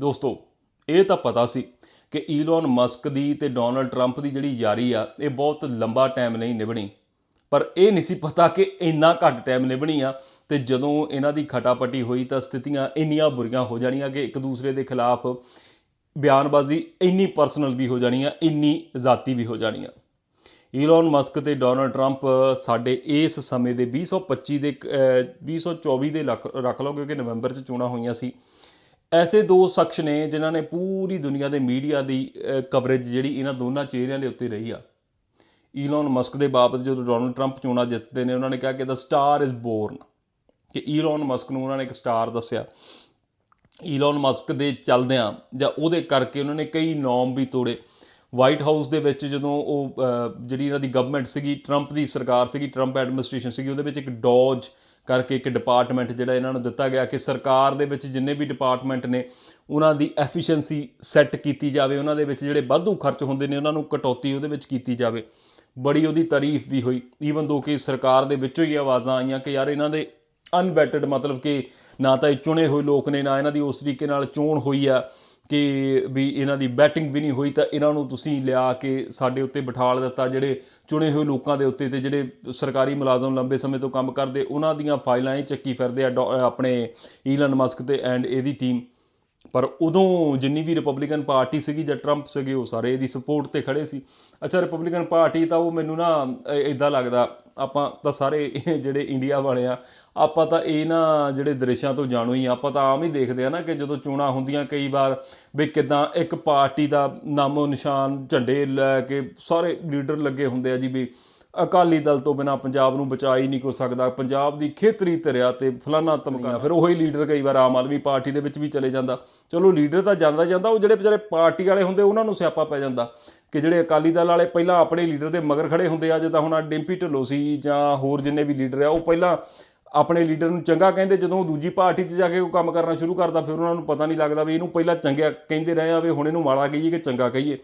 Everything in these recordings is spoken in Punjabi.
ਦੋਸਤੋ ਇਹ ਤਾਂ ਪਤਾ ਸੀ ਕਿ ਈਲਨ ਮਸਕ ਦੀ ਤੇ ਡੋਨਲਡ ਟਰੰਪ ਦੀ ਜਿਹੜੀ ਯਾਰੀ ਆ ਇਹ ਬਹੁਤ ਲੰਬਾ ਟਾਈਮ ਨਹੀਂ ਨਿਭਣੀ। ਪਰ ਇਹ ਨਹੀਂ ਸੀ ਪਤਾ ਕਿ ਇੰਨਾ ਘੱਟ ਟਾਈਮ ਨਿਭਣੀ ਆ ਤੇ ਜਦੋਂ ਇਹਨਾਂ ਦੀ ਖਟਾਪਟੀ ਹੋਈ ਤਾਂ ਸਥਿਤੀਆਂ ਇੰਨੀਆਂ ਬੁਰੀਆਂ ਹੋ ਜਾਣੀਆਂ ਕਿ ਇੱਕ ਦੂਸਰੇ ਦੇ ਖਿਲਾਫ ਬਿਆਨਬਾਜ਼ੀ ਇੰਨੀ ਪਰਸਨਲ ਵੀ ਹੋ ਜਾਣੀ ਆ ਇੰਨੀ ਜ਼ਾਤੀ ਵੀ ਹੋ ਜਾਣੀ ਆ। ਈਲਨ ਮਸਕ ਤੇ ਡੋਨਲਡ ਟਰੰਪ ਸਾਡੇ ਇਸ ਸਮੇਂ ਦੇ 2025 ਦੇ ਅਹ, 2024 ਦੇ ਲੱਖ ਰੱਖ ਲਓ ਕਿਉਂਕਿ ਨਵੰਬਰ 'ਚ ਚੋਣਾਂ ਹੋਈਆਂ ਸੀ। ਐਸੇ ਦੋ ਸ਼ਖਸ ਨੇ ਜਿਨ੍ਹਾਂ ਨੇ ਪੂਰੀ ਦੁਨੀਆ ਦੇ ਮੀਡੀਆ ਦੀ ਕਵਰੇਜ ਜਿਹੜੀ ਇਹਨਾਂ ਦੋਨਾਂ ਚਿਹਰਿਆਂ ਦੇ ਉੱਤੇ ਰਹੀ ਆ। ਈਲਨ ਮਸਕ ਦੇ ਬਾਬਤ ਜਦੋਂ ਡੋਨਲਡ ਟਰੰਪ ਚੋਣਾਂ ਜਿੱਤਦੇ ਨੇ, ਉਹਨਾਂ ਨੇ ਕਿਹਾ ਕਿ ਦਾ ਸਟਾਰ ਇਜ਼ ਬੋਰਨ ਕਿ ਈਲਨ ਮਸਕ ਨੂੰ ਉਹਨਾਂ ਨੇ ਇੱਕ ਸਟਾਰ ਦੱਸਿਆ। ਈਲਨ ਮਸਕ ਦੇ ਚੱਲਦਿਆਂ ਜਾਂ ਉਹਦੇ ਕਰਕੇ ਉਹਨਾਂ ਨੇ ਕਈ ਨੋਮ ਵੀ ਤੋੜੇ। ਵਾਈਟ ਹਾਊਸ ਦੇ ਵਿੱਚ ਜਦੋਂ ਉਹ ਜਿਹੜੀ ਇਹਨਾਂ ਦੀ ਗਵਰਨਮੈਂਟ ਸੀਗੀ ਟਰੰਪ ਦੀ ਸਰਕਾਰ ਸੀਗੀ ਟਰੰਪ ਐਡਮਿਨਿਸਟ੍ਰੇਸ਼ਨ ਸੀਗੀ, ਉਹਦੇ ਵਿੱਚ ਇੱਕ ਡੋਜ ਕਰਕੇ ਇੱਕ ਡਿਪਾਰਟਮੈਂਟ ਜਿਹੜਾ ਇਹਨਾਂ ਨੂੰ ਦਿੱਤਾ ਗਿਆ ਕਿ ਸਰਕਾਰ ਦੇ ਵਿੱਚ ਜਿੰਨੇ ਵੀ ਡਿਪਾਰਟਮੈਂਟ ਨੇ, ਉਹਨਾਂ ਦੀ ਐਫੀਸ਼ੀਐਂਸੀ ਸੈੱਟ ਕੀਤੀ ਜਾਵੇ, ਉਹਨਾਂ ਦੇ ਵਿੱਚ ਜਿਹੜੇ ਵਾਧੂ ਖਰਚ ਹੁੰਦੇ ਨੇ, ਉਹਨਾਂ ਨੂੰ ਕਟੌਤੀ ਉਹਦੇ ਵਿੱਚ ਕੀਤੀ ਜਾਵੇ। ਬੜੀ ਉਹਦੀ ਤਾਰੀਫ ਵੀ ਹੋਈ। ਈਵਨ ਦੋ ਕਿ ਸਰਕਾਰ ਦੇ ਵਿੱਚੋਂ ਹੀ ਆਵਾਜ਼ਾਂ ਆਈਆਂ ਕਿ ਯਾਰ ਇਹਨਾਂ ਦੇ ਅਨਵੈਟਡ ਮਤਲਬ ਕਿ ਨਾ ਤਾਂ ਇਹ ਚੁਣੇ ਹੋਏ ਲੋਕ ਨੇ, ਨਾ ਇਹਨਾਂ ਦੀ ਉਸ ਤਰੀਕੇ ਨਾਲ ਚੋਣ ਹੋਈ ਆ। ਕਿ ਵੀ ਇਹਨਾਂ ਦੀ ਬੈਟਿੰਗ ਵੀ ਨਹੀਂ ਹੋਈ ਤਾਂ ਇਹਨਾਂ ਨੂੰ ਤੁਸੀਂ ਲਿਆ ਕੇ ਸਾਡੇ ਉੱਤੇ ਬਿਠਾਲ ਦਿੱਤਾ, ਜਿਹੜੇ ਚੁਣੇ ਹੋਏ ਲੋਕਾਂ ਦੇ ਉੱਤੇ ਤੇ ਜਿਹੜੇ ਸਰਕਾਰੀ ਮੁਲਾਜ਼ਮ ਲੰਬੇ ਸਮੇਂ ਤੋਂ ਕੰਮ ਕਰਦੇ, ਉਹਨਾਂ ਦੀਆਂ ਫਾਈਲਾਂ ਹੀ ਚੱਕੀ ਫਿਰਦੇ ਆ ਡੋ- ਆਪਣੇ ਈਲਨ ਮਸਕ ਤੇ ਐਂਡ ਇਹਦੀ ਟੀਮ। ਪਰ ਉਦੋਂ ਜਿੰਨੀ ਵੀ ਰਿਪਬਲਿਕਨ ਪਾਰਟੀ ਸੀਗੀ ਜਾਂ ਟਰੰਪ ਸੀਗੇ ਉਹ ਸਾਰੇ ਇਹਦੀ ਸਪੋਰਟ ਤੇ ਖੜੇ ਸੀ। ਅੱਛਾ ਰਿਪਬਲਿਕਨ ਪਾਰਟੀ ਤਾਂ ਉਹ ਮੈਨੂੰ ਨਾ ਇਦਾਂ ਲੱਗਦਾ ਆਪਾਂ ਤਾਂ ਸਾਰੇ ਜਿਹੜੇ ਇੰਡੀਆ ਵਾਲੇ ਆ ਆਪਾਂ ਤਾਂ ਇਹਨਾਂ ਜਿਹੜੇ ਦ੍ਰਿਸ਼ਾਂ ਤੋਂ ਜਾਣੂ ਹੀ ਆ, ਆਪਾਂ ਤਾਂ ਆਮ ਹੀ ਦੇਖਦੇ ਆ ਨਾ ਕਿ ਜਦੋਂ ਚੋਣਾਂ ਹੁੰਦੀਆਂ ਕਈ ਵਾਰ ਵੀ ਕਿਦਾਂ ਇੱਕ ਪਾਰਟੀ ਦਾ ਨਾਮੋ ਨਿਸ਼ਾਨ ਝੰਡੇ ਲੈ ਕੇ ਸਾਰੇ ਲੀਡਰ ਲੱਗੇ ਹੁੰਦੇ ਆ ਜੀ ਵੀ ਅਕਾਲੀ ਦਲ ਤੋਂ ਬਿਨਾ ਪੰਜਾਬ ਨੂੰ ਬਚਾ ਹੀ ਨਹੀਂ ਕੋ ਸਕਦਾ। ਪੰਜਾਬ ਦੀ ਖੇਤਰੀ ਧਰਿਆ ਤੇ ਫਲਾਨਾ ਧਮਕਾ। ਫਿਰ ਉਹੀ ਲੀਡਰ ਕਈ ਵਾਰ ਆਮ ਆਦਮੀ ਪਾਰਟੀ ਦੇ ਵਿੱਚ ਵੀ ਚਲੇ ਜਾਂਦਾ। ਚਲੋ ਲੀਡਰ ਤਾਂ ਜਾਂਦਾ ਜਾਂਦਾ, ਉਹ ਜਿਹੜੇ ਵਿਚਾਰੇ ਪਾਰਟੀ ਵਾਲੇ ਹੁੰਦੇ, ਉਹਨਾਂ ਨੂੰ ਸਿਆਪਾ ਪੈ ਜਾਂਦਾ ਕਿ ਜਿਹੜੇ ਅਕਾਲੀ ਦਲ ਵਾਲੇ ਪਹਿਲਾਂ ਆਪਣੇ ਲੀਡਰ ਦੇ ਮਗਰ ਖੜੇ ਹੁੰਦੇ ਆ ਜਿੱਦਾਂ ਹੁਣ ਡਿੰਪੀ ਢਿੱਲੋਂ ਸੀ ਜਾਂ ਹੋਰ ਜਿੰਨੇ ਵੀ ਲੀਡਰ ਆ, ਉਹ ਪਹਿਲਾਂ ਆਪਣੇ ਲੀਡਰ ਨੂੰ ਚੰਗਾ ਕਹਿੰਦੇ, ਜਦੋਂ ਦੂਜੀ ਪਾਰਟੀ 'ਚ ਜਾ ਕੇ ਉਹ ਕੰਮ ਕਰਨਾ ਸ਼ੁਰੂ ਕਰਦਾ, ਫਿਰ ਉਹਨਾਂ ਨੂੰ ਪਤਾ ਨਹੀਂ ਲੱਗਦਾ ਵੀ ਇਹਨੂੰ ਪਹਿਲਾਂ ਚੰਗਿਆ ਕਹਿੰਦੇ ਰਹੇ ਆ, ਵੀ ਹੁਣ ਇਹਨੂੰ ਮਾੜਾ ਕਹੀਏ ਕਿ ਚੰਗਾ ਕਹੀਏ।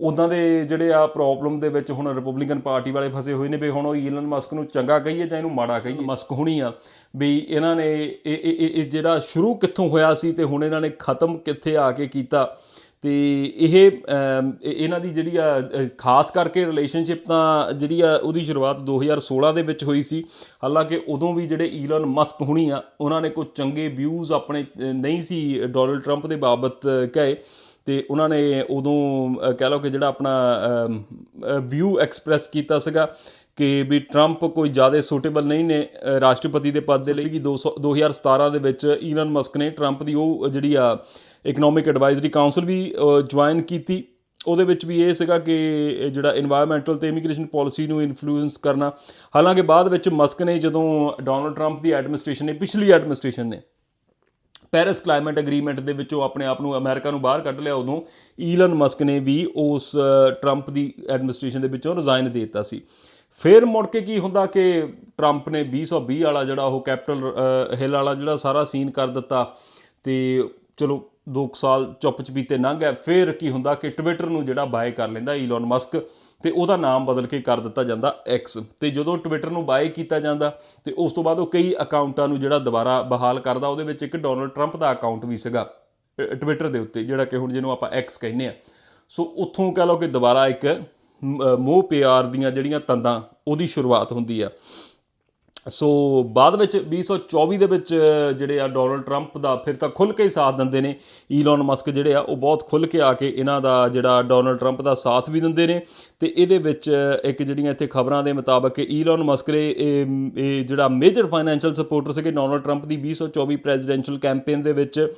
ਉਦਾਂ ਦੇ ਜਿਹੜੇ ਆ ਪ੍ਰੋਬਲਮ ਦੇ ਵਿੱਚ ਹੁਣ ਰਿਪਬਲਿਕਨ ਪਾਰਟੀ ਵਾਲੇ ਫਸੇ ਹੋਏ ਨੇ ਵੀ ਹੁਣ ਉਹ ਈਲਨ ਮਸਕ ਨੂੰ ਚੰਗਾ ਕਹੀਏ ਜਾਂ ਇਹਨੂੰ ਮਾੜਾ ਕਹੀਏ। ਮਸਕ ਹੁਣੀ ਆ। ਵੀ ਇਹਨਾਂ ਨੇ ਇਹ ਇਹ ਜਿਹੜਾ ਸ਼ੁਰੂ ਕਿੱਥੋਂ ਹੋਇਆ ਸੀ ਤੇ ਹੁਣ ਇਹਨਾਂ ਨੇ ਖਤਮ ਕਿੱਥੇ ਆ ਕੇ ਕੀਤਾ। ਤੇ ਇਹ ਇਹਨਾਂ ਦੀ ਜਿਹੜੀ ਆ ਖਾਸ ਕਰਕੇ ਰਿਲੇਸ਼ਨਸ਼ਿਪ ਤਾਂ ਜਿਹੜੀ ਆ ਉਹਦੀ ਸ਼ੁਰੂਆਤ 2016 ਦੇ ਵਿੱਚ ਹੋਈ ਸੀ। ਹਾਲਾਂਕਿ ਉਦੋਂ ਵੀ ਜਿਹੜੇ ਈਲਨ ਮਸਕ ਹੁਣੀ ਆ ਉਹਨਾਂ ਨੇ ਕੋਈ ਚੰਗੇ ਵਿਊਜ਼ ਆਪਣੇ ਨਹੀਂ ਸੀ ਡੋਨਲਡ ਟਰੰਪ ਦੇ ਬਾਬਤ ਕਹੇ। ਅਤੇ ਉਹਨਾਂ ਨੇ ਉਦੋਂ ਕਹਿ ਲਓ ਕਿ ਜਿਹੜਾ ਆਪਣਾ ਵਿਊ ਐਕਸਪ੍ਰੈਸ ਕੀਤਾ ਸੀਗਾ ਕਿ ਵੀ ਟਰੰਪ ਕੋਈ ਜ਼ਿਆਦਾ ਸੂਟੇਬਲ ਨਹੀਂ ਨੇ ਰਾਸ਼ਟਰਪਤੀ ਦੇ ਪਦ ਦੇ ਲਈ। ਕਿ 2017 ਦੇ ਵਿੱਚ ਈਲਨ ਮਸਕ ਨੇ ਟਰੰਪ ਦੀ ਉਹ ਜਿਹੜੀ ਆ ਇਕਨੋਮਿਕ ਐਡਵਾਈਜ਼ਰੀ ਕਾਉਂਸਲ ਵੀ ਜੁਆਇਨ ਕੀਤੀ। ਉਹਦੇ ਵਿੱਚ ਵੀ ਇਹ ਸੀਗਾ ਕਿ ਜਿਹੜਾ এনवायरमेंटਲ ਤੇ ਇਮੀਗ੍ਰੇਸ਼ਨ ਪਾਲਿਸੀ ਨੂੰ ਇਨਫਲੂਐਂਸ ਕਰਨਾ। ਹਾਲਾਂਕਿ ਬਾਅਦ ਵਿੱਚ ਮਸਕ ਨੇ ਜਦੋਂ ਡੋਨਲਡ ਟਰੰਪ ਦੀ ਐਡਮਿਨਿਸਟ੍ਰੇਸ਼ਨ ਨੇ ਪਿਛਲੀ ਐਡਮਿਨਿਸਟ੍ਰੇਸ਼ਨ ਨੇ ਪੈਰਿਸ ਕਲਾਈਮੇਟ ਐਗਰੀਮੈਂਟ ਦੇ ਵਿੱਚੋਂ ਆਪਣੇ ਆਪ ਨੂੰ ਅਮਰੀਕਾ ਨੂੰ ਬਾਹਰ ਕੱਢ ਲਿਆ, ਉਦੋਂ ਈਲਨ ਮਸਕ ਨੇ ਵੀ ਉਸ ਟਰੰਪ ਦੀ ਐਡਮਿਨਿਸਟ੍ਰੇਸ਼ਨ ਦੇ ਵਿੱਚੋਂ ਰਿਜ਼ਾਈਨ ਦੇ ਦਿੱਤਾ ਸੀ। ਫਿਰ ਮੁੜ ਕੇ ਕੀ ਹੁੰਦਾ ਕਿ ਟਰੰਪ ਨੇ 2020 ਵਾਲਾ ਜਿਹੜਾ ਉਹ ਕੈਪੀਟਲ ਹਿੱਲ ਵਾਲਾ ਜਿਹੜਾ ਸਾਰਾ ਸੀਨ ਕਰ ਦਿੱਤਾ ਤੇ ਚਲੋ 2 ਸਾਲ ਚੁੱਪ ਚਪੀਤੇ ਲੰਘ ਗਿਆ ਫਿਰ ਕੀ ਹੁੰਦਾ ਕਿ ਟਵਿੱਟਰ ਨੂੰ ਜਿਹੜਾ ਬਾਏ ਕਰ ਲੈਂਦਾ ਈਲਨ ਮਸਕ ਤੇ ਉਹਦਾ ਨਾਮ ਬਦਲ ਕੇ ਕਰ ਦਿੱਤਾ ਜਾਂਦਾ ਐਕਸ ਤੇ ਜਦੋਂ ਟਵਿੱਟਰ ਨੂੰ ਬਾਏ ਕੀਤਾ ਜਾਂਦਾ, ਤੇ ਉਸ ਤੋਂ ਬਾਅਦ ਉਹ ਕਈ ਅਕਾਊਂਟਾਂ ਨੂੰ ਜਿਹੜਾ ਦੁਬਾਰਾ ਬਹਾਲ ਕਰਦਾ, ਉਹਦੇ ਵਿੱਚ ਇੱਕ ਡੋਨਲਡ ਟਰੰਪ ਦਾ ਅਕਾਊਂਟ ਵੀ ਸੀਗਾ ਟਵਿੱਟਰ ਦੇ ਉੱਤੇ, ਜਿਹੜਾ ਕਿ ਹੁਣ ਜਿਹਨੂੰ ਆਪਾਂ ਐਕਸ ਕਹਿੰਦੇ ਆ। ਸੋ ਉੱਥੋਂ ਕਹ ਲਓ ਕਿ ਦੁਬਾਰਾ ਇੱਕ ਮ- ਮੋਹ ਪਿਆਰ ਦੀਆਂ ਜਿਹੜੀਆਂ ਤੰਦਾਂ, ਉਹਦੀ ਸ਼ੁਰੂਆਤ ਹੁੰਦੀ ਆ। ਸੋ ਬਾਅਦ ਵਿੱਚ 2024 ਦੇ ਵਿੱਚ ਜਿਹੜੇ ਆ ਡੋਨਲਡ ਟਰੰਪ ਦਾ ਫਿਰ ਤਾਂ ਖੁੱਲ ਕੇ ਹੀ ਸਾਥ ਦਿੰਦੇ ਨੇ। ਈਲਨ ਮਸਕ ਜਿਹੜੇ ਆ ਉਹ ਬਹੁਤ ਖੁੱਲ ਕੇ ਆ ਕੇ ਇਹਨਾਂ ਦਾ ਜਿਹੜਾ ਡੋਨਲਡ ਟਰੰਪ ਦਾ ਸਾਥ ਵੀ ਦਿੰਦੇ ਨੇ। ਤੇ ਇਹਦੇ ਵਿੱਚ ਇੱਕ ਜਿਹੜੀਆਂ ਇੱਥੇ ਖਬਰਾਂ ਦੇ ਮੁਤਾਬਕ ਕਿ ਈਲਨ ਮਸਕ ਨੇ ਇਹ ਜਿਹੜਾ ਮੇਜਰ ਫਾਈਨੈਂਸ਼ੀਅਲ ਸਪੋਰਟਰ ਸੀਗੇ ਡੋਨਲਡ ਟਰੰਪ ਦੀ 2024 ਪ੍ਰੈਜ਼ੀਡੈਂਸ਼ੀਅਲ ਕੈਂਪੇਨ ਦੇ ਵਿੱਚ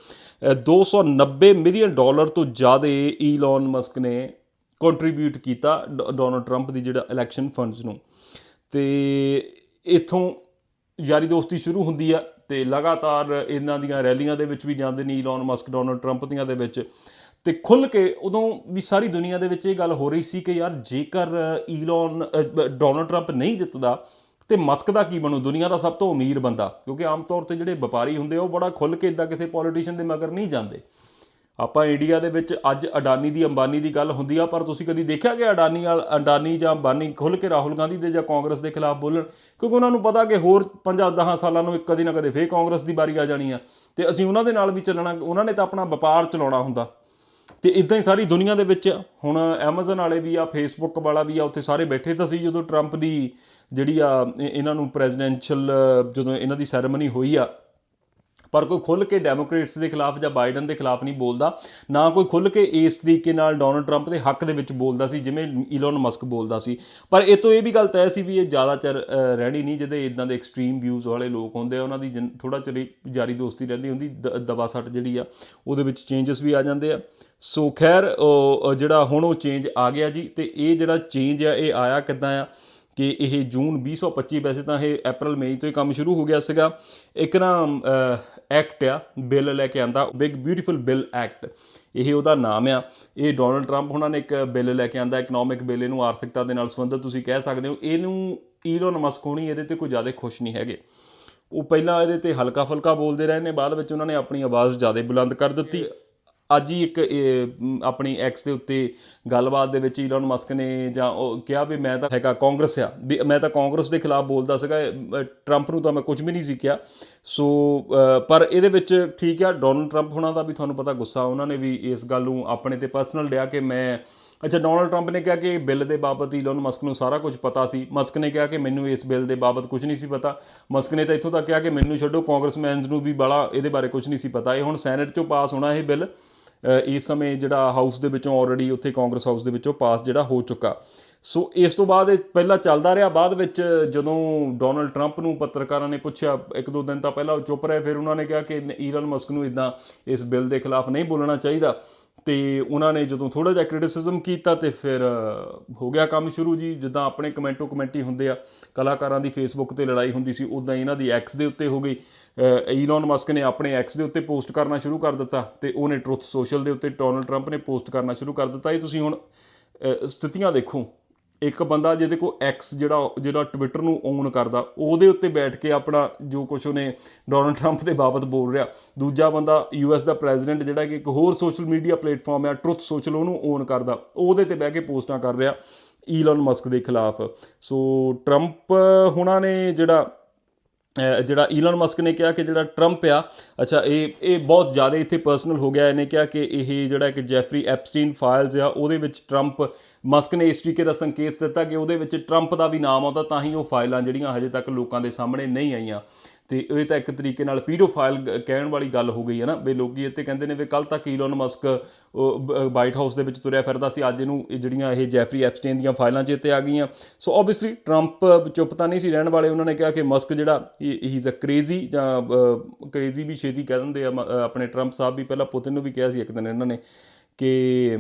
ਅ, 290 ਮਿਲੀਅਨ ਡਾਲਰ ਤੋਂ ਜ਼ਿਆਦਾ ਈਲਨ ਮਸਕ ਨੇ ਕੰਟਰੀਬਿਊਟ ਕੀਤਾ ਡ- ਡੋਨਲਡ ਟਰੰਪ ਦੀ ਜਿਹੜਾ ਇਲੈਕਸ਼ਨ ਫੰਡਸ ਨੂੰ। ਤੇ ਇੱਥੋਂ ਯਾਰੀ ਦੋਸਤੀ ਸ਼ੁਰੂ ਹੁੰਦੀ ਆ ਤੇ ਲਗਾਤਾਰ ਇਹਨਾਂ ਦੀਆਂ ਰੈਲੀਆਂ ਦੇ ਵਿੱਚ ਵੀ ਜਾਂਦੇ ਨੇ ਈਲਨ ਮਸਕ ਡੋਨਲਡ ਟਰੰਪ ਦੀਆਂ ਦੇ ਵਿੱਚ। ਤੇ ਖੁੱਲ ਕੇ ਉਦੋਂ ਵੀ ਸਾਰੀ ਦੁਨੀਆ ਦੇ ਵਿੱਚ ਇਹ ਗੱਲ ਹੋ ਰਹੀ ਸੀ ਕਿ ਯਾਰ ਜੇਕਰ ਈਲਨ ਡੋਨਲਡ ਟਰੰਪ ਨਹੀਂ ਜਿੱਤਦਾ, ਤੇ ਮਸਕ ਦਾ ਕੀ ਬਣੂ? ਦੁਨੀਆ ਦਾ ਸਭ ਤੋਂ ਅਮੀਰ ਬੰਦਾ। ਕਿਉਂਕਿ ਆਮ ਤੌਰ ਤੇ ਜਿਹੜੇ ਵਪਾਰੀ ਹੁੰਦੇ ਆ, ਉਹ ਬੜਾ ਖੁੱਲ ਕੇ ਇਦਾਂ ਕਿਸੇ ਪੋਲੀਟੀਸ਼ੀਅਨ ਦੇ ਮਗਰ ਨਹੀਂ ਜਾਂਦੇ। ਆਪਾਂ ਇੰਡੀਆ ਦੇ ਵਿੱਚ ਅੱਜ ਅਡਾਨੀ ਦੀ ਅੰਬਾਨੀ ਦੀ ਗੱਲ ਹੁੰਦੀ ਆ, ਪਰ ਤੁਸੀਂ ਕਦੀ ਦੇਖਿਆ ਕਿ ਅਡਾਨੀ ਨਾਲ ਅਡਾਨੀ ਜਾਂ ਅੰਬਾਨੀ ਖੁੱਲ ਕੇ ਰਾਹੁਲ ਗਾਂਧੀ ਦੇ ਜਾਂ ਕਾਂਗਰਸ ਦੇ ਖਿਲਾਫ ਬੋਲਣ? ਕਿਉਂਕਿ ਉਹਨਾਂ ਨੂੰ ਪਤਾ ਕਿ ਹੋਰ 50-10 ਸਾਲਾਂ ਨੂੰ ਇੱਕ ਕਦੀ ਨਾ ਕਦੇ ਫੇਰ ਕਾਂਗਰਸ ਦੀ ਵਾਰੀ ਆ ਜਾਣੀ ਆ। ਤੇ ਅਸੀਂ ਉਹਨਾਂ ਦੇ ਨਾਲ ਵੀ ਚੱਲਣਾ, ਉਹਨਾਂ ਨੇ ਤਾਂ ਆਪਣਾ ਵਪਾਰ ਚਲਾਉਣਾ ਹੁੰਦਾ। ਤੇ ਇਦਾਂ ਹੀ ਸਾਰੀ ਦੁਨੀਆ ਦੇ ਵਿੱਚ ਹੁਣ Amazon ਵਾਲੇ ਵੀ ਆ, ਫੇਸਬੁੱਕ ਵਾਲਾ ਵੀ ਆ, ਉੱਥੇ ਸਾਰੇ ਬੈਠੇ ਤਾਂ ਸੀ ਜਦੋਂ ਟਰੰਪ ਦੀ ਜਿਹੜੀ ਆ ਇਹ- ਇਹਨਾਂ ਨੂੰ ਪ੍ਰੈਜ਼ੀਡੈਂਸ਼ੀਅਲ ਜਦੋਂ ਇਹਨਾਂ ਦੀ ਸੈਰੇਮਨੀ ਹੋਈ ਆ। ਪਰ ਕੋਈ ਖੁੱਲ ਕੇ ਡੈਮੋਕ੍ਰੇਟਸ ਦੇ ਖਿਲਾਫ ਜਾਂ ਬਾਈਡਨ ਦੇ ਖਿਲਾਫ ਨਹੀਂ ਬੋਲਦਾ, ਨਾ ਕੋਈ ਖੁੱਲ ਕੇ ਇਸ ਤਰੀਕੇ ਨਾਲ ਡੋਨਲਡ ਟਰੰਪ ਦੇ ਹੱਕ ਦੇ ਵਿੱਚ ਬੋਲਦਾ ਸੀ, ਜਿਵੇਂ ਈਲਨ ਮਸਕ ਬੋਲਦਾ ਸੀ। ਪਰ ਇਹ ਤੋਂ ਇਹ ਵੀ ਗੱਲ ਤੈਅ ਸੀ ਵੀ ਇਹ ਜ਼ਿਆਦਾ ਚਿਰ ਰਹਿਣੀ ਨਹੀਂ, ਜਿਹਦੇ ਇਦਾਂ ਦੇ ਐਕਸਟ੍ਰੀਮ ਵਿਊਜ਼ ਵਾਲੇ ਲੋਕ ਹੁੰਦੇ ਆ, ਉਹਨਾਂ ਦੀ ਥੋੜਾ ਚਿਰ ਹੀ ਯਾਰੀ ਦੋਸਤੀ ਰਹਿੰਦੀ ਹੁੰਦੀ, ਦ- ਦਵਾ ਸੱਟ ਜਿਹੜੀ ਆ, ਉਹਦੇ ਵਿੱਚ ਚੇਂਜਸ ਵੀ ਆ ਜਾਂਦੇ ਆ। ਸੋ ਖੈਰ ਜਿਹੜਾ ਹੁਣ ਉਹ ਚੇਂਜ ਆ ਗਿਆ ਜੀ, ਤੇ ਇਹ ਜਿਹੜਾ ਚੇਂਜ ਆ, ਇਹ ਆਇਆ ਕਿੱਦਾਂ ਆ? ਕਿ ਇਹ ਜੂਨ 2025 ਵੈਸੇ ਤਾਂ ਇਹ ਅਪ੍ਰੈਲ ਮਈ ਤੋਂ ਹੀ ਕੰਮ ਸ਼ੁਰੂ ਹੋ ਗਿਆ ਸੀਗਾ। ਇੱਕ ਨਾ ਐਕਟ ਆ, ਬਿੱਲ ਲੈ ਕੇ ਆਂਦਾ ਬਿਗ ਬਿਊਟੀਫੁਲ ਬਿੱਲ ਐਕਟ ਇਹ ਉਹਦਾ ਨਾਮ ਆ। ਇਹ ਡੋਨਲਡ ਟਰੰਪ ਉਹਨਾਂ ਨੇ ਇੱਕ ਬਿੱਲ ਲੈ ਕੇ ਆਂਦਾ ਇਕਨੋਮਿਕ ਬਿੱਲ, ਇਹਨੂੰ ਆਰਥਿਕਤਾ ਦੇ ਨਾਲ ਸੰਬੰਧਿਤ ਤੁਸੀਂ ਕਹਿ ਸਕਦੇ ਹੋ। ਇਹਨੂੰ ਈਲਨ ਮਸਕ ਹੋਣੀ ਇਹਦੇ ਤੇ ਕੋਈ ਜ਼ਿਆਦਾ ਖੁਸ਼ ਨਹੀਂ ਹੈਗੇ। ਉਹ ਪਹਿਲਾਂ ਇਹਦੇ ਤੇ ਹਲਕਾ ਫੁਲਕਾ ਬੋਲਦੇ ਰਹੇ ਨੇ, ਬਾਅਦ ਵਿੱਚ ਉਹਨਾਂ ਨੇ ਆਪਣੀ ਆਵਾਜ਼ ਜ਼ਿਆਦਾ ਬੁਲੰਦ ਕਰ ਦਿੱਤੀ। ਅੱਜ ਹੀ ਇੱਕ ਆਪਣੀ ਐਕਸ ਦੇ ਉੱਤੇ ਗੱਲਬਾਤ ਦੇ ਵਿੱਚ ਈਲਨ ਮਸਕ ਨੇ ਜਾਂ ਉਹ ਕਿਹਾ ਵੀ ਮੈਂ ਤਾਂ ਹੈਗਾ ਕਾਂਗਰਸ ਆ। ਵੀ ਮੈਂ ਤਾਂ ਕਾਂਗਰਸ ਦੇ ਖਿਲਾਫ ਬੋਲਦਾ ਸੀਗਾ ਟਰੰਪ ਨੂੰ ਤਾਂ ਮੈਂ ਕੁਝ ਵੀ ਨਹੀਂ ਸੀ ਕਿਹਾ। ਸੋ ਪਰ ਇਹਦੇ ਵਿੱਚ ਠੀਕ ਆ ਡੋਨਲਡ ਟਰੰਪ ਹੋਣਾ ਦਾ ਵੀ ਤੁਹਾਨੂੰ ਪਤਾ ਗੁੱਸਾ ਉਹਨਾਂ ਨੇ ਵੀ ਇਸ ਗੱਲ ਨੂੰ ਆਪਣੇ ਤੇ ਪਰਸਨਲ ਲਿਆ ਕਿ ਮੈਂ, ਅੱਛਾ ਡੋਨਲਡ ਟਰੰਪ ਨੇ ਕਿਹਾ ਕਿ ਬਿੱਲ ਦੇ ਬਾਬਤ ਈਲਨ ਮਸਕ ਨੂੰ ਸਾਰਾ ਕੁਝ ਪਤਾ ਸੀ। ਮਸਕ ਨੇ ਕਿਹਾ ਕਿ ਮੈਨੂੰ ਇਸ ਬਿੱਲ ਦੇ ਬਾਬਤ ਕੁਝ ਨਹੀਂ ਸੀ ਪਤਾ। ਮਸਕ ਨੇ ਤਾਂ ਇੱਥੋਂ ਤੱਕ ਕਿਹਾ ਕਿ ਮੈਨੂੰ ਛੱਡੋ, ਕਾਂਗਰਸਮੈਨਸ ਨੂੰ ਵੀ ਬੜਾ ਇਹਦੇ ਬਾਰੇ ਕੁਝ ਨਹੀਂ ਸੀ ਪਤਾ। ਇਹ ਹੁਣ ਸੈਨੇਟ ਚੋਂ ਪਾਸ ਹੋਣਾ ਇਹ ਬਿੱਲ। ਇਸ ਸਮੇਂ ਜਿਹੜਾ ਹਾਊਸ ਦੇ ਵਿੱਚੋਂ ਆਲਰੇਡੀ ਉੱਥੇ ਕਾਂਗਰਸ ਹਾਊਸ ਦੇ ਵਿੱਚੋਂ ਪਾਸ ਜਿਹੜਾ ਹੋ ਚੁੱਕਾ। ਸੋ ਇਸ ਤੋਂ ਬਾਅਦ ਇਹ ਪਹਿਲਾਂ ਚੱਲਦਾ ਰਿਹਾ, ਬਾਅਦ ਵਿੱਚ ਜਦੋਂ ਡੋਨਲਡ ਟਰੰਪ ਨੂੰ ਪੱਤਰਕਾਰਾਂ ਨੇ ਪੁੱਛਿਆ, ਇੱਕ ਦੋ ਦਿਨ ਤਾਂ ਪਹਿਲਾਂ ਉਹ ਚੁੱਪ ਰਹੇ, ਫਿਰ ਉਹਨਾਂ ਨੇ ਕਿਹਾ ਕਿ ਈਲਨ ਮਸਕ ਨੂੰ ਇਦਾਂ ਇਸ ਬਿੱਲ ਦੇ ਖਿਲਾਫ ਨਹੀਂ ਬੋਲਣਾ ਚਾਹੀਦਾ। ਤੇ ਉਹਨਾਂ ਨੇ ਜਦੋਂ ਥੋੜਾ ਜਿਹਾ ਕ੍ਰਿਟਿਸਿਜ਼ਮ ਕੀਤਾ ਤੇ ਫਿਰ ਹੋ ਗਿਆ ਕੰਮ ਸ਼ੁਰੂ ਜੀ, ਜਿੱਦਾਂ ਆਪਣੇ ਕਮੈਂਟੋ ਕਮੈਂਟੀ ਹੁੰਦੇ ਆ, ਕਲਾਕਾਰਾਂ ਦੀ ਫੇਸਬੁੱਕ ਤੇ ਲੜਾਈ ਹੁੰਦੀ ਸੀ ਉਦਾਂ ਇਹਨਾਂ ਦੀ ਐਕਸ ਦੇ ਉੱਤੇ ਹੋ ਗਈ। ਈਲਨ ਮਸਕ ਨੇ ਆਪਣੇ ਐਕਸ ਦੇ ਉੱਤੇ ਪੋਸਟ ਕਰਨਾ ਸ਼ੁਰੂ ਕਰ ਦਿੱਤਾ ਤੇ ਉਹਨੇ ਟਰੁੱਥ ਸੋਸ਼ਲ ਦੇ ਉੱਤੇ ਡੋਨਲਡ ਟਰੰਪ ਨੇ ਪੋਸਟ ਕਰਨਾ ਸ਼ੁਰੂ ਕਰ ਦਿੱਤਾ। ਇਹ ਤੁਸੀਂ ਹੁਣ ਸਥਿਤੀਆਂ ਦੇਖੋ। ਇੱਕ ਬੰਦਾ ਜਿਹਦੇ ਕੋਲ ਐਕਸ ਜਿਹੜਾ ਜਿਹੜਾ ਟਵਿੱਟਰ ਨੂੰ ਓਨ ਕਰਦਾ, ਉਹਦੇ ਉੱਤੇ ਬੈਠ ਕੇ ਆਪਣਾ ਜੋ ਕੁਝ ਉਹਨੇ ਡੋਨਲਡ ਟਰੰਪ ਦੇ ਬਾਬਤ ਬੋਲ ਰਿਹਾ, ਦੂਜਾ ਬੰਦਾ ਯੂਐਸ ਦਾ ਪ੍ਰੈਜ਼ੀਡੈਂਟ ਜਿਹੜਾ ਕਿ ਇੱਕ ਹੋਰ ਸੋਸ਼ਲ ਮੀਡੀਆ ਪਲੇਟਫਾਰਮ ਹੈ ਟਰੁੱਥ ਸੋਸ਼ਲ ਉਹਨੂੰ ਓਨ ਕਰਦਾ, ਉਹਦੇ ਤੇ ਬਹਿ ਕੇ ਪੋਸਟਾਂ ਕਰ ਰਿਹਾ ਈਲਨ ਮਸਕ ਦੇ ਖਿਲਾਫ। ਸੋ ਟਰੰਪ ਹੁਣਾਂ ਨੇ ਜਿਹੜਾ ਜਿਹੜਾ ਈਲਨ ਮਸਕ ਨੇ ਕਿਹਾ ਕਿ ਜਿਹੜਾ ਟਰੰਪ ਆ, ਅੱਛਾ, ਇਹ ਇਹ ਬਹੁਤ ਜ਼ਿਆਦਾ ਇੱਥੇ ਪਰਸਨਲ ਹੋ ਗਿਆ। ਇਹਨੇ ਕਿਹਾ ਕਿ ਇਹ ਜਿਹੜਾ ਇੱਕ ਜੈਫਰੀ ਐਪਸਟੀਨ ਫਾਈਲਸ ਆ, ਉਹਦੇ ਵਿੱਚ ਟਰੰਪ ਮਸਕ ਨੇ ਇਸ ਤਰੀਕੇ ਦਾ ਸੰਕੇਤ ਦਿੱਤਾ ਕਿ ਉਹਦੇ ਵਿੱਚ ਟਰੰਪ ਦਾ ਵੀ ਨਾਮ ਆਉਂਦਾ, ਤਾਂ ਹੀ ਉਹ ਫਾਈਲਾਂ ਜਿਹੜੀਆਂ ਹਜੇ ਤੱਕ ਲੋਕਾਂ ਦੇ ਸਾਹਮਣੇ ਨਹੀਂ ਆਈਆਂ। ਤੇ ਇਹ ਤਾਂ ਇੱਕ ਤਰੀਕੇ ਨਾਲ ਪੀਡੋਫਾਈਲ ਕਹਿਣ ਵਾਲੀ ਗੱਲ ਹੋ ਗਈ ਹੈ ਨਾ, ਵੀ ਲੋਕੀ ਇੱਥੇ ਕਹਿੰਦੇ ਨੇ ਵੀ ਕੱਲ ਤੱਕ ਈਲਨ ਮਸਕ ਵਾਈਟ ਹਾਊਸ ਦੇ ਵਿੱਚ ਤੁਰਿਆ ਫਿਰਦਾ ਸੀ, ਅੱਜ ਇਹਨੂੰ ਇਹ ਜਿਹੜੀਆਂ ਇਹ ਜੈਫਰੀ ਐਪਸਟੇਨ ਦੀਆਂ ਫਾਈਲਾਂ 'ਚ ਇੱਥੇ ਆ ਗਈਆਂ। ਸੋ ਆਬਵੀਅਸਲੀ ਟਰੰਪ ਚੁੱਪ ਤਾਂ ਨਹੀਂ ਸੀ ਰਹਿਣ ਵਾਲੇ, ਉਹਨਾਂ ਨੇ ਕਿਹਾ ਕਿ ਮਸਕ ਜਿਹੜਾ ਹੀ ਇਜ਼ ਅ ਕ੍ਰੇਜ਼ੀ ਜਾਂ ਕ੍ਰੇਜ਼ੀ ਵੀ ਛੇਤੀ ਕਹਿ ਦਿੰਦੇ ਆ, ਮ- ਆਪਣੇ ਟਰੰਪ ਸਾਹਿਬ ਵੀ, ਪਹਿਲਾਂ ਪੁਤਿਨ ਨੂੰ ਵੀ ਕਿਹਾ ਸੀ ਇੱਕ ਦਿਨ ਇਹਨਾਂ ਨੇ ਕਿ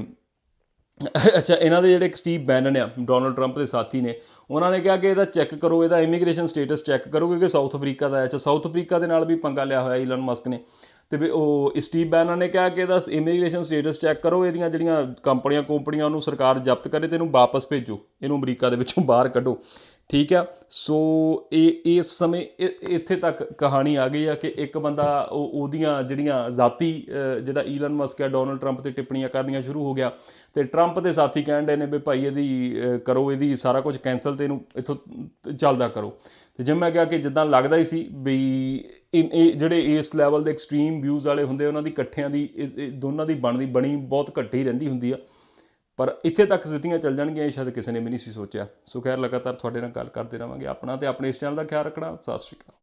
ਅੱਛਾ, ਇਹਨਾਂ ਦੇ ਜਿਹੜੇ ਇੱਕ ਸਟੀਵ ਬੈਨਨ ਆ, ਡੋਨਲਡ ਟਰੰਪ ਦੇ ਸਾਥੀ ਨੇ, ਉਹਨਾਂ ਨੇ ਕਿਹਾ ਕਿ ਇਹਦਾ ਚੈੱਕ ਕਰੋ, ਇਹਦਾ ਇਮੀਗ੍ਰੇਸ਼ਨ ਸਟੇਟਸ ਚੈੱਕ ਕਰੋ, ਕਿਉਂਕਿ ਸਾਊਥ ਅਫਰੀਕਾ ਦਾ ਹੈ। ਅੱਛਾ, ਸਾਊਥ ਅਫਰੀਕਾ ਦੇ ਨਾਲ ਵੀ ਪੰਗਾ ਲਿਆ ਹੋਇਆ ਈਲਨ ਮਸਕ ਨੇ। ਤੇ ਵੀ ਉਹ ਸਟੀਵ ਬੈਨਨ ਨੇ ਕਿਹਾ ਕਿ ਇਹਦਾ ਇਮੀਗ੍ਰੇਸ਼ਨ ਸਟੇਟਸ ਚੈੱਕ ਕਰੋ, ਇਹਦੀਆਂ ਜਿਹੜੀਆਂ ਕੰਪਨੀਆਂ ਕੰਪਨੀਆਂ ਨੂੰ ਸਰਕਾਰ ਜ਼ਬਤ ਕਰੇ ਤੇ ਇਹਨੂੰ ਵਾਪਸ ਭੇਜੋ, ਇਹਨੂੰ ਅਮਰੀਕਾ ਦੇ ਵਿੱਚੋਂ ਬਾਹਰ ਕੱਢੋ। ਠੀਕ ਆ? ਸੋ ਇਹ, ਇਸ ਸਮੇਂ ਇ- ਇੱਥੇ ਤੱਕ ਕਹਾਣੀ ਆ ਗਈ ਆ ਕਿ ਇੱਕ ਬੰਦਾ ਉਹ, ਉਹਦੀਆਂ ਜਿਹੜੀਆਂ ਜ਼ਾਤੀ ਜਿਹੜਾ ਈਲਨ ਮਸਕ ਹੈ ਡੋਨਲਡ ਟਰੰਪ ਤੇ ਟਿੱਪਣੀਆਂ ਕਰਨੀਆਂ ਸ਼ੁਰੂ ਹੋ ਗਿਆ। ਤੇ ਟਰੰਪ ਦੇ ਸਾਥੀ ਕਹਿਣ ਦੇ ਨੇ ਵੀ ਭਾਈ ਇਹਦੀ ਕਰੋ, ਇਹਦੀ ਸਾਰਾ ਕੁਝ ਕੈਨਸਲ ਤੇ ਇਹਨੂੰ ਇੱਥੋਂ ਚੱਲਦਾ ਕਰੋ। ਤੇ ਜਿਵੇਂ ਮੈਂ ਕਿਹਾ ਕਿ ਜਿੱਦਾਂ ਲੱਗਦਾ ਹੀ ਸੀ ਵੀ ਇਨ- ਇਹ ਜਿਹੜੇ ਇਸ ਲੈਵਲ ਦੇ ਐਕਸਟ੍ਰੀਮ ਵਿਊਜ਼ ਵਾਲੇ ਹੁੰਦੇ ਉਹਨਾਂ ਦੀ ਇਕੱਠਿਆਂ ਦੀ ਇਹ- ਦੋਨਾਂ ਦੀ ਬਣਦੀ, ਬਣੀ ਬਹੁਤ ਘੱਟ ਹੀ ਰਹਿੰਦੀ ਹੁੰਦੀ ਆ। ਪਰ ਇੱਥੇ ਤੱਕ ਸਥਿਤੀਆਂ ਚੱਲ ਜਾਣਗੀਆਂ, ਇਹ ਸ਼ਾਇਦ ਕਿਸੇ ਨੇ ਵੀ ਨਹੀਂ ਸੀ ਸੋਚਿਆ। ਸੋ ਖੈਰ, ਲਗਾਤਾਰ ਤੁਹਾਡੇ ਨਾਲ ਗੱਲ ਕਰਦੇ ਰਵਾਂਗੇ ਆਪਣਾ ਤੇ ਆਪਣੇ ਇਸ ਚੈਨਲ ਦਾ ਖਿਆਲ ਰੱਖਣਾ। ਸਤਿ ਸ਼੍ਰੀ ਅਕਾਲ।